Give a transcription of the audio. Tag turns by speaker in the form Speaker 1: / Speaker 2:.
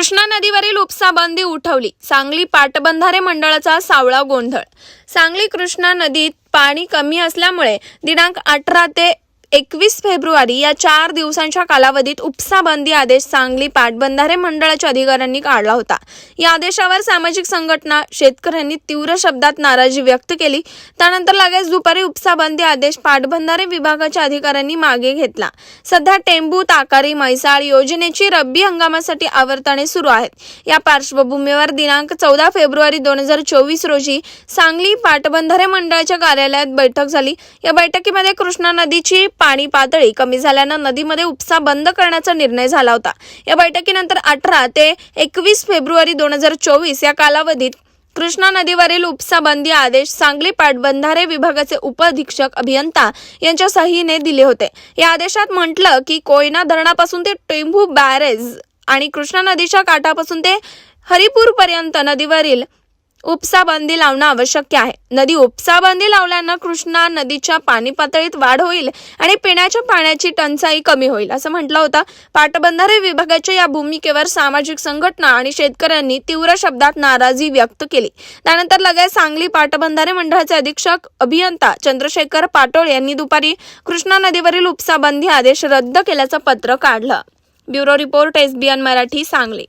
Speaker 1: कृष्णा नदीवरील उपसा बंदी उठवली. सांगली पाटबंधारे मंडळाचा सावळा गोंधळ. सांगली कृष्णा नदीत पाणी कमी असल्यामुळे दिनांक अठरा ते एकवीस फेब्रुवारी या चार दिवसांच्या कालावधीत उपसा बंदी आदेश सांगली पाटबंधारे मंडळाच्या अधिकाऱ्यांनी काढला होता. या आदेशावर सामाजिक संघटना शेतकऱ्यांनी तीव्र शब्दात नाराजी व्यक्त केली. त्यानंतर लगेच दुपारी उपसा बंदी आदेश पाटबंधारे विभागाच्या अधिकाऱ्यांनी मागे घेतला. सध्या टेंबू ताकारी म्हैसाळ योजनेची रब्बी हंगामासाठी आवर्तने सुरू आहेत. या पार्श्वभूमीवर दिनांक चौदा फेब्रुवारी दोन हजार चोवीस रोजी सांगली पाटबंधारे मंडळाच्या कार्यालयात बैठक झाली. या बैठकीमध्ये कृष्णा नदीची पाणी पातळी कमी झाल्यानं नदीमध्ये उपसा बंद करण्याचा निर्णय झाला होता. या बैठकीनंतर अठरा ते एकवीस फेब्रुवारी दोन हजार चोवीस या कालावधीत कृष्णा नदीवरील उपसा बंदी आदेश सांगली पाटबंधारे विभागाचे उपअधीक्षक अभियंता यांच्या सहीने दिले होते. या आदेशात म्हटलं की कोयना धरणापासून ते टेंभू बॅरेज आणि कृष्णा नदीच्या काठापासून ते हरिपूर पर्यंत नदीवरील उपसा बंदी लावणं आवश्यक आहे. नदी उपसा बंदी लावल्यानं कृष्णा नदीच्या पाणी पातळीत वाढ होईल आणि पिण्याच्या पाण्याची टंचाई कमी होईल असं म्हटलं होतं. पाटबंधारे विभागाच्या या भूमिकेवर सामाजिक संघटना आणि शेतकऱ्यांनी तीव्र शब्दात नाराजी व्यक्त केली. त्यानंतर लगेच सांगली पाटबंधारे मंडळाचे अधीक्षक अभियंता चंद्रशेखर पाटोळ यांनी दुपारी कृष्णा नदीवरील उपसा बंदी आदेश रद्द केल्याचं पत्र काढलं. Bureau report SBN Marathi Sangli.